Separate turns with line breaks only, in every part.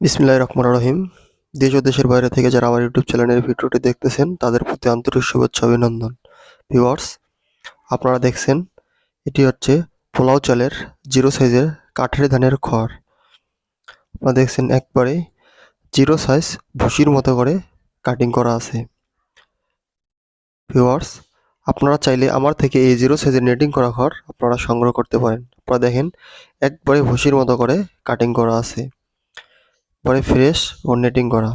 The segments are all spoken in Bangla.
বিসমিল্লাহ রহমান রহিম। দেশ ও দেশের বাইরে থেকে যারা আমার ইউটিউব চ্যানেলের ভিডিওটি দেখতেছেন, তাদের প্রতি আন্তরিক শুভেচ্ছা, অভিনন্দন। ভিওয়ার্স আপনারা দেখছেন, এটি হচ্ছে পোলাও চালের জিরো সাইজের কাঠের ধানের খড়। আপনারা দেখছেন একবারে জিরো সাইজ ভুসির মতো করে কাটিং করা আছে। ভিওয়ার্স আপনারা চাইলে আমার থেকে এই জিরো সাইজের নেটিং করা খড় আপনারা সংগ্রহ করতে পারেন। আপনারা দেখেন, একবারে ভুসির মতো করে কাটিং করা আছে। পরে ফ্রেশ ও নেটিং করা।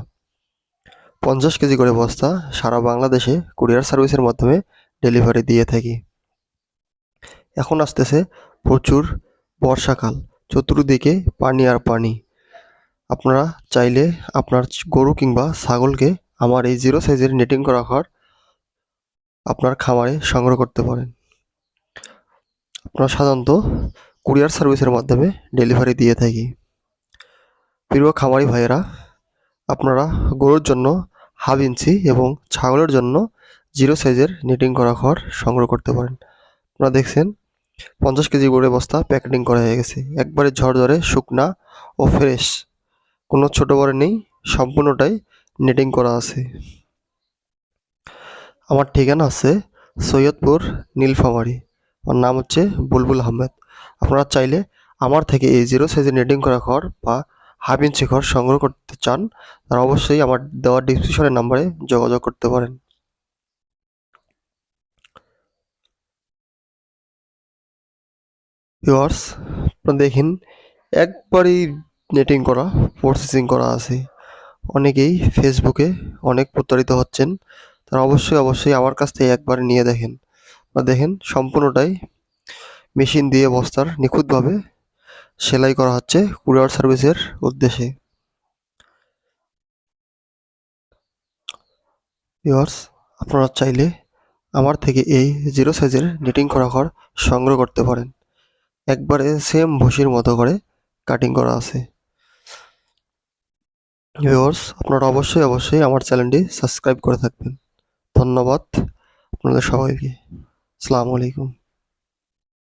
পঞ্চাশ কেজি করে বস্তা সারা বাংলাদেশে কুরিয়ার সার্ভিসের মাধ্যমে ডেলিভারি দিয়ে থাকি। এখন আসতেছে প্রচুর বর্ষাকাল, চতুর্দিকে পানি আর পানি। আপনারা চাইলে আপনার গরু কিংবা ছাগলকে আমার এই জিরো সাইজের নেটিং করা ঘর আপনার খামারে সংগ্রহ করতে পারেন। আপনারা সাধারণত কুরিয়ার সার্ভিসের মাধ্যমে ডেলিভারি দিয়ে থাকি। প্রিয় খামারি ভাইয়েরা, আপনারা গরুর জন্য হাফ ইঞ্চি এবং ছাগলের জন্য জিরো সাইজের নিটিং করা খড় সংগ্রহ করতে পারেন। আপনারা দেখছেন, পঞ্চাশ কেজি করে বস্তা প্যাকেটিং করা হয়ে গেছে। একবারে ঝড় ঝরঝরে, শুকনা ও ফ্রেশ। কোনো ছোটো বড় নেই, সম্পূর্ণটাই নেটিং করা আছে। আমার ঠিকানা আছে সৈয়দপুর নীলফামারি। আমার নাম হচ্ছে বুলবুল আহমেদ। আপনারা চাইলে আমার থেকে এই জিরো সাইজের নেটিং করা খড় বা হাফ ইঞ্চি ঘর সংগ্রহ করতে চান, তারা অবশ্যই আমার দেওয়া ডিসক্রিপশনের নাম্বারে যোগাযোগ করতে পারেন। আপনারা দেখেন, একবারই নেটিং করা প্রসেসিং করা আছে। অনেকেই ফেসবুকে অনেক প্রতারিত হচ্ছেন, তারা অবশ্যই অবশ্যই আমার কাছ থেকে একবার নিয়ে দেখেন। বা দেখেন, সম্পূর্ণটাই মেশিন দিয়ে বস্তার নিখুঁতভাবে সেলাই করা হচ্ছে কুরিয়ার সার্ভিসের উদ্দেশ্যে। ভিউয়ার্স, আপনারা চাইলে আমার থেকে এই জিরো সাইজের নিটিং করা ঘর সংগ্রহ করতে পারেন। একবারে সেম ভুসির মতো করে কাটিং করা আছে। ভিউয়ার্স, আপনারা অবশ্যই অবশ্যই আমার চ্যানেলটি সাবস্ক্রাইব করে থাকবেন। ধন্যবাদ আপনাদের সবাইকে। আসসালামু আলাইকুম।